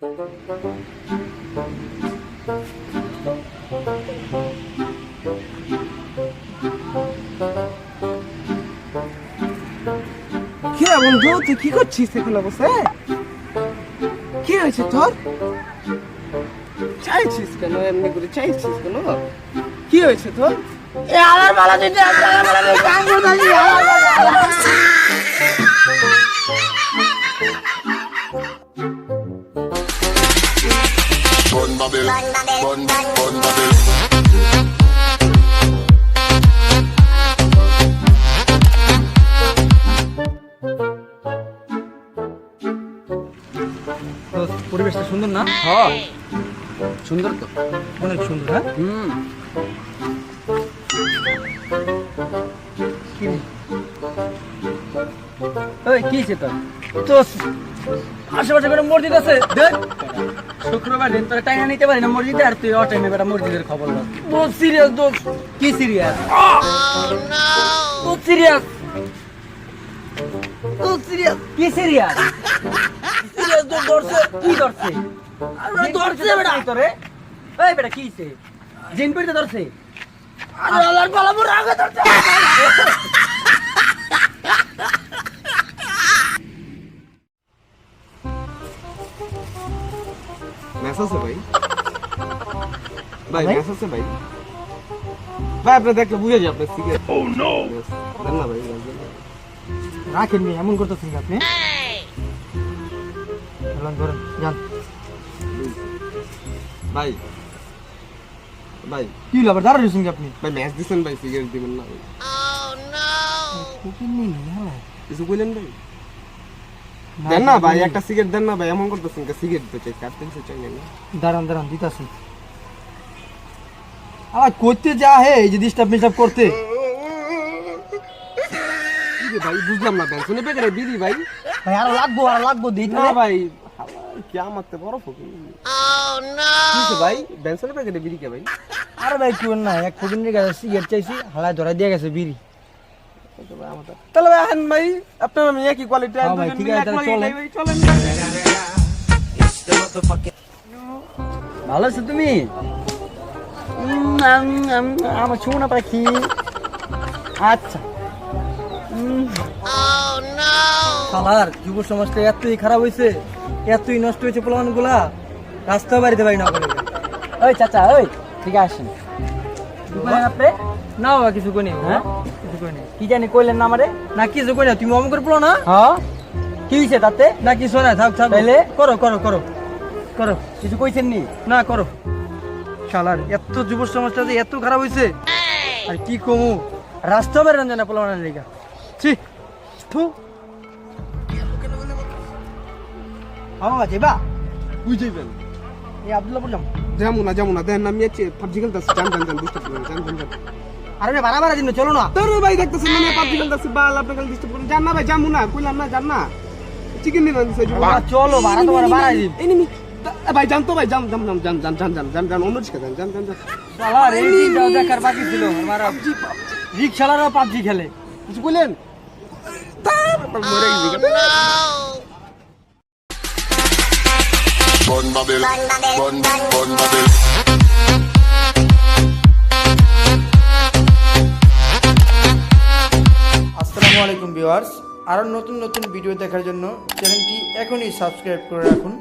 কি রে বন্ধু, তুই কি করছিস এখানে বসে? কি হয়েছে তোর? চাইছিস কেন? এমনি করে চাইছিস কেন? কি হয়েছে তোর? এ আমার মালা দিতে আমার মালা দিতে কাঙ্গুর দালি আমার মালা Bun bubble, bun bun পরিবেশটা সুন্দর না? হ্যাঁ। সুন্দর তো? অনেক সুন্দর হ্যাঁ? হুম। কি? হয়েছে তোর? তো আশেপাশে করে মসজিদ আছে? দেখ। শুক্রবার দিন তোরা টাইনা নিতে পারি না মসজিদে আর তুই অটাইমে বেটা মসজিদের খবর লাগ বহুত সিরিয়াস দোষ। কি সিরিয়াস বহুত সিরিয়াস বহুত সিরিয়াস কি সিরিয়াস সিরিয়াস দোষ ধরছে কি ধরছে? আরে ধরছে বেটা। তোরে। এই বেটা কি জিন পেড়তে ধরছে। আরে আল্লাহর পালা মোর আগে ধরছে। ম্যাচ আছে ভাই। ভাই ম্যাচ আছে ভাই। ভাই আপনি দেখলে বুঝে যাবে আপনার সিগারেট ও নো না ভাই রাখেন নি এমন করতেছেন আপনি? ধরেন ধরেন যান। ভাই ভাই। কি হলো আবার দাঁড়া রয়েছেন কি আপনি? ভাই ম্যাচ দিছেন ভাই সিগারেট দিবেন না ভাই। কিছু বললেন ভাই? দেন না ভাই একটা সিগারেট দেন না ভাই এমন করতেছেন কে সিগারেট তো চাই কাটতে দিতে চাই না দাঁড়ান দাঁড়ান দিতাছি আমার করতে যা হে এই যে ডিস্টার্ব মিস্টার্ব করতে কি রে ভাই বুঝলাম না ব্যাংক শুনে বেকারে বিড়ি ভাই ভাই আর লাগবো আর লাগবো দিতে না ভাই কি আমারতে বড় ফকির কি ভাই ব্যাংক বেকারে বিড়ি কে ভাই আর ভাই কি না এক ফকিনের কাছে সিগারেট চাইছি হালায় ধরা দিয়ে গেছে বিড়ি তাহলে ভাই আহেন ভাই আপনার আমি একই কোয়ালিটি হ্যাঁ ভাই, ঠিক আছে, চলেন। চলেন ভালো আছো তুমি? আমার শোনা পাখি। আচ্ছা। খালার যুব সমাজটা এতই খারাপ হয়েছে এতই নষ্ট হয়েছে প্লানগুলা রাস্তা বাড়িতে বাড়ি না করে ওই চাচা ওই ঠিক আছে। আপনি না বাবা কিছু কই হ্যাঁ? কিছু কই কি জানি কইলেন না আমারে? না কিছু কই না তুমি অমন করে পড়ো না। হ্যাঁ। কি হইছে তাতে? না কিছু না থাক থাক। তাইলে? করো করো করো। করো। কিছু কইছেন নি? না করো। শালার এত যুব সমাজটা যে এত খারাপ হইছে। আর কি কমু? রাস্তা বের না পোলানের লিগা। ছি থু। আমা যেবা বুঝাইবেন এই আব্দুল্লাহ বললাম যেমন না যেমন না দেন আমি আছি পাবজি খেলতেছি জান জান জান ডিস্টার্ব করেন জান জান জান আরে ভাই বাড়া বাড়া চলো না তোর ভাই দেখতেছেন আমি পাবজি খেলতেছি বাল আপনি খালি ডিস্টার্ব করেন জান না ভাই যামু না কইলাম না জান না চিকেন দিন দিছে চলো, ভাড়া তো ভাড়া বাড়াই এনিমি ভাই জান তো ভাই জান জান জান জান জান জান জান জান জান অন্য দিকে জান জান জান জান শালার এই দেখার বাকি ছিল আমার রিক্সালারও পাবজি খেলে কিছু কইলেন তারপর মরে গেছি Bun bubble, bun bun bubble. আসসালামু আলাইকুম ভিউয়ার্স। আরও নতুন নতুন ভিডিও দেখার জন্য চ্যানেলটি এখনই সাবস্ক্রাইব করে রাখুন।